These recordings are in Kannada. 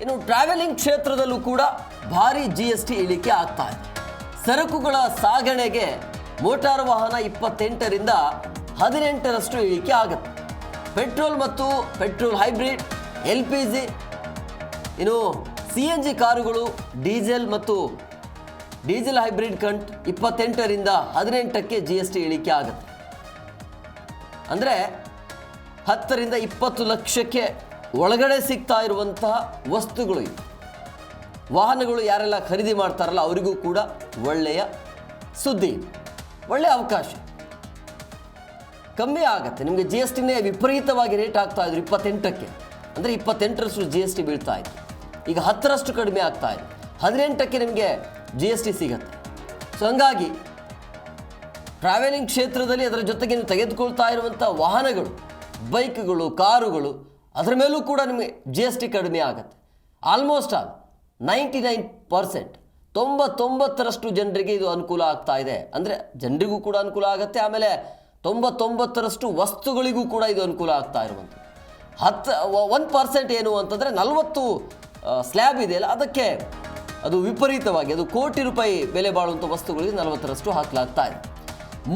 ಇನ್ನು ಟ್ರಾವೆಲಿಂಗ್ ಕ್ಷೇತ್ರದಲ್ಲೂ ಕೂಡ ಭಾರಿ ಜಿ ಎಸ್ ಟಿ ಇಳಿಕೆ ಆಗ್ತಾ ಇದೆ. ಸರಕುಗಳ ಸಾಗಣೆಗೆ ಮೋಟಾರ್ ವಾಹನ ಇಪ್ಪತ್ತೆಂಟರಿಂದ ಹದಿನೆಂಟರಷ್ಟು ಇಳಿಕೆ ಆಗುತ್ತೆ. ಪೆಟ್ರೋಲ್ ಮತ್ತು petrol hybrid, L P G, ಇನ್ನು ಸಿ ಎನ್ ಜಿ ಕಾರುಗಳು, ಡೀಸೆಲ್ ಮತ್ತು ಡೀಸೆಲ್ ಹೈಬ್ರಿಡ್ ಕಂಟ್ ಇಪ್ಪತ್ತೆಂಟರಿಂದ ಹದಿನೆಂಟಕ್ಕೆ ಜಿ ಎಸ್ ಟಿ ಇಳಿಕೆ ಆಗುತ್ತೆ. ಅಂದರೆ ಹತ್ತರಿಂದ ಇಪ್ಪತ್ತು ಲಕ್ಷಕ್ಕೆ ಒಳಗಡೆ ಸಿಗ್ತಾ ಇರುವಂತಹ ವಸ್ತುಗಳು ಇವೆ. ವಾಹನಗಳು ಯಾರೆಲ್ಲ ಖರೀದಿ ಮಾಡ್ತಾರಲ್ಲ ಅವರಿಗೂ ಕೂಡ ಒಳ್ಳೆಯ ಸುದ್ದಿ ಒಳ್ಳೆಯ ಅವಕಾಶ. ಕಮ್ಮಿ ಆಗುತ್ತೆ. ನಿಮಗೆ ಜಿ ಎಸ್ ಟಿನೇ ವಿಪರೀತವಾಗಿ ರೇಟ್ ಆಗ್ತಾ ಇದ್ರು ಇಪ್ಪತ್ತೆಂಟಕ್ಕೆ. ಅಂದರೆ ಇಪ್ಪತ್ತೆಂಟರಷ್ಟು ಜಿ ಎಸ್ ಟಿ ಬೀಳ್ತಾ ಇತ್ತು. ಈಗ ಹತ್ತರಷ್ಟು ಕಡಿಮೆ ಆಗ್ತಾ ಇದೆ. ಹದಿನೆಂಟಕ್ಕೆ ನಿಮಗೆ ಜಿ ಎಸ್ ಟಿ ಸಿಗತ್ತೆ. ಸೊ ಹಂಗಾಗಿ ಟ್ರಾವೆಲಿಂಗ್ ಕ್ಷೇತ್ರದಲ್ಲಿ ಅದರ ಜೊತೆಗೆ ನೀವು ತೆಗೆದುಕೊಳ್ತಾ ಇರುವಂಥ ವಾಹನಗಳು ಬೈಕ್ಗಳು ಕಾರುಗಳು ಅದರ ಮೇಲೂ ಕೂಡ ನಿಮಗೆ ಜಿ ಎಸ್ ಟಿ ಕಡಿಮೆ ಆಗುತ್ತೆ. Almost all ninety nine percent ತೊಂಬತ್ತೊಂಬತ್ತರಷ್ಟು ಜನರಿಗೆ ಇದು ಅನುಕೂಲ ಆಗ್ತಾ ಇದೆ. ಅಂದರೆ ಜನರಿಗೂ ಕೂಡ ಅನುಕೂಲ ಆಗುತ್ತೆ, ಆಮೇಲೆ ತೊಂಬತ್ತೊಂಬತ್ತರಷ್ಟು ವಸ್ತುಗಳಿಗೂ ಕೂಡ ಇದು ಅನುಕೂಲ ಆಗ್ತಾ ಇರುವಂಥದ್ದು. ಹತ್ತು ಒಂದು ಪರ್ಸೆಂಟ್ ಏನು ಅಂತಂದರೆ ನಲವತ್ತು ಸ್ಲ್ಯಾಬ್ ಇದೆಯಲ್ಲ, ಅದಕ್ಕೆ ಅದು ವಿಪರೀತವಾಗಿ, ಅದು ಕೋಟಿ ರೂಪಾಯಿ ಬೆಲೆ ಬಾಳುವಂಥ ವಸ್ತುಗಳಿಗೆ ನಲವತ್ತರಷ್ಟು ಹಾಕಲಾಗ್ತಾ ಇದೆ.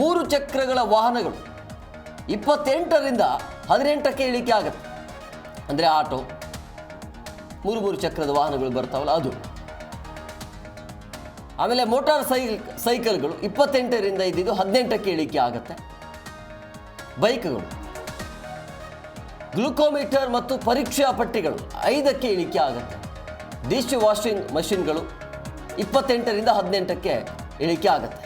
ಮೂರು ಚಕ್ರಗಳ ವಾಹನಗಳು ಇಪ್ಪತ್ತೆಂಟರಿಂದ ಹದಿನೆಂಟಕ್ಕೆ ಇಳಿಕೆ ಆಗುತ್ತೆ. ಅಂದರೆ ಆಟೋ. ಮೂರು ಮೂರು ಚಕ್ರದ ವಾಹನಗಳು ಬರ್ತಾವಲ್ಲ ಅದು. ಆಮೇಲೆ ಮೋಟಾರ್ ಸೈ ಸೈಕಲ್ಗಳು ಇಪ್ಪತ್ತೆಂಟರಿಂದ ಇದ್ದಿದ್ದು ಹದಿನೆಂಟಕ್ಕೆ ಇಳಿಕೆ ಆಗುತ್ತೆ. ಬೈಕ್ಗಳು. ಗ್ಲುಕೋಮೀಟರ್ ಮತ್ತು ಪರೀಕ್ಷಾ ಪಟ್ಟಿಗಳು ಐದಕ್ಕೆ ಇಳಿಕೆ ಆಗುತ್ತೆ. ಡಿಶ್ ವಾಷಿಂಗ್ ಮಷಿನ್ಗಳು ಇಪ್ಪತ್ತೆಂಟರಿಂದ ಹದಿನೆಂಟಕ್ಕೆ ಇಳಿಕೆ ಆಗುತ್ತೆ.